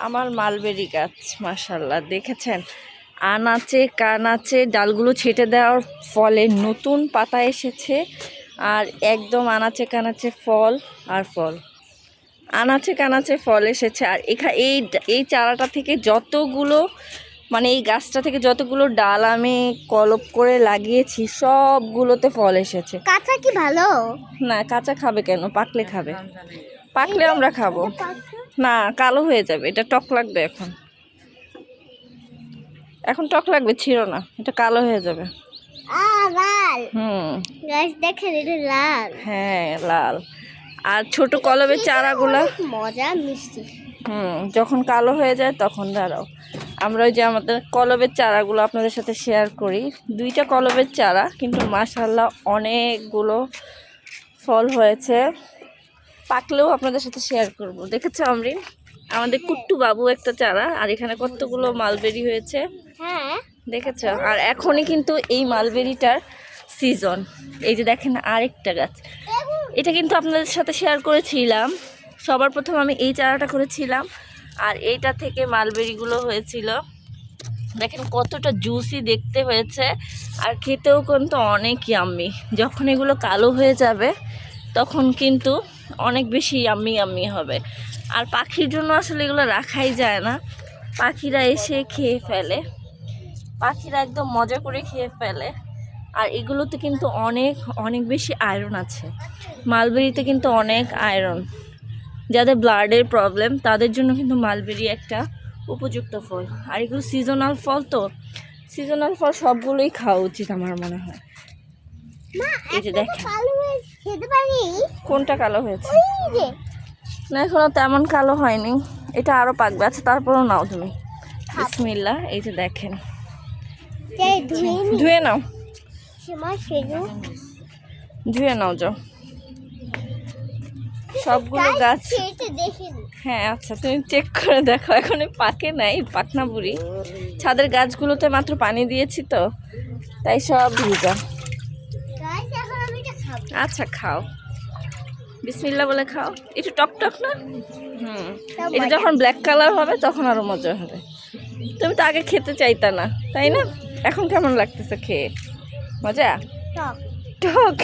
আমার মালবেরি গাছ মাশাল্লাহ দেখেছেন? আনাচে কানাচে ডালগুলো ছেটে দেওয়ার ফলে নতুন পাতা এসেছে। আর একদম আনাচে কানাচে ফল আর ফল। আনাচে কানাচে ফল এসেছে। আর এখা এই এই চারাটা থেকে যতগুলো মানে এই গাছটা থেকে যতগুলো ডাল আমি কলপ করে লাগিয়েছি সবগুলোতে ফল এসেছে। কাঁচা কি ভালো? না কাঁচা খাবে কেন? পাকলে খাবে। পাকলে আমরা খাব। না কালো হয়ে যাবে। এটা টক লাগবে এখন। এখন টক লাগবে ছিল না। এটা কালো হয়ে যাবে। আ হুম। দেখেন এটা লাল। হ্যাঁ লাল। আর ছোট কলবের চারাগুলো? মজা মিষ্টি। হুম যখন কালো হয়ে যায় তখন দাঁড়াও। আমরা ওই যে আমাদের কলবের চারাগুলো আপনাদের সাথে শেয়ার করি। দুইটা কলবের চারা কিন্তু মাশাল্লাহ অনেকগুলো ফল হয়েছে। পাকলেও আপনাদের সাথে শেয়ার করব। দেখেছ আমরিন? আমাদের কুট্টু বাবু একটা চারা আর এখানে কতগুলো মালবেরি হয়েছে। হ্যাঁ। দেখেছ? আর এখনই কিন্তু এই মালবেরিটার সিজন এই যে দেখেন আরেকটা গাছ। এটা কিন্তু আপনাদের সাথে শেয়ার করেছিলাম। সবার প্রথম আমি এই চারাটা করেছিলাম আর এইটা থেকে মালবেরিগুলো হয়েছিল। দেখেন কতটা জুসি দেখতে হয়েছে আর খেতেও কিন্তু অনেক ইয়াম্মি যখন এগুলো কালো হয়ে যাবে তখন কিন্তু অনেক বেশি ইয়াম্মি ইয়াম্মি হবে। আর পাখির জন্য আসলে এগুলো রাখাই যায় না। পাখিরা এসে খেয়ে ফেলে। পাখিরা একদম মজা করে খেয়ে ফেলে। আর এগুলোতে কিন্তু অনেক অনেক বেশি আয়রন আছে। মালবেরিতে কিন্তু অনেক আয়রন যাদের ব্লাডের প্রবলেম তাদের জন্য কিন্তু মালবেরি একটা উপযুক্ত ফল। আর এগুলো সিজনাল ফল তো। সিজনাল ফল সবগুলোই খাওয়া উচিত আমার মনে হয়। এই যে দেখেন। খেতে পারি? কোনটা কালো হয়েছে? না এখনও তেমন কালো হয়নি। এটা আরও পাকবে। আচ্ছা তারপরও নাও তুমি। বিসমিল্লা এই যে দেখেন। ধুয়ে নাও। ধুয়ে নাও যাও। সবগুলো গাছ হ্যাঁ আচ্ছা তুমি চেক করে দেখো। এখন পাকে নাই পাকনা বুড়ি। ছাদের গাছগুলোতে মাত্র পানি দিয়েছি তো। তাই সব ভিজা গাছ এখন আমি এটা খাব আচ্ছা খাও। বিসমিল্লা বলে খাও। একটু টক টক না? হুম। এটা যখন ব্ল্যাক কালার হবে তখন আরও মজা হবে। তুমি তো আগে খেতে চাইতা না তাই না? এখন কেমন লাগতেছে খেয়ে? মজা? টক। টক।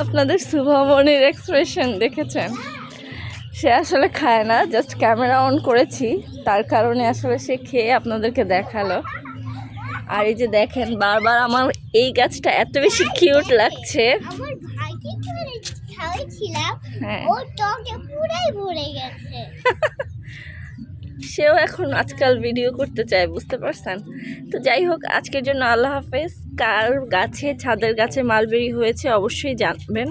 আপনাদের শুভমনির এক্সপ্রেশন দেখেছেন? সে আসলে খায় না জাস্ট ক্যামেরা অন করেছি। তার কারণে আসলে সে খেয়ে আপনাদেরকে দেখাল। আর এই যে দেখেন বারবার আমার এই গাছটা এত বেশি কিউট লাগছে। হ্যাঁ। সেও এখন আজকাল ভিডিও করতে চায় বুঝতে পারছেন? তো যাই হোক আজকের জন্য আল্লাহ হাফেজ। কার গাছে ছাদের গাছে মালবেরি হয়েছে অবশ্যই জানবেন।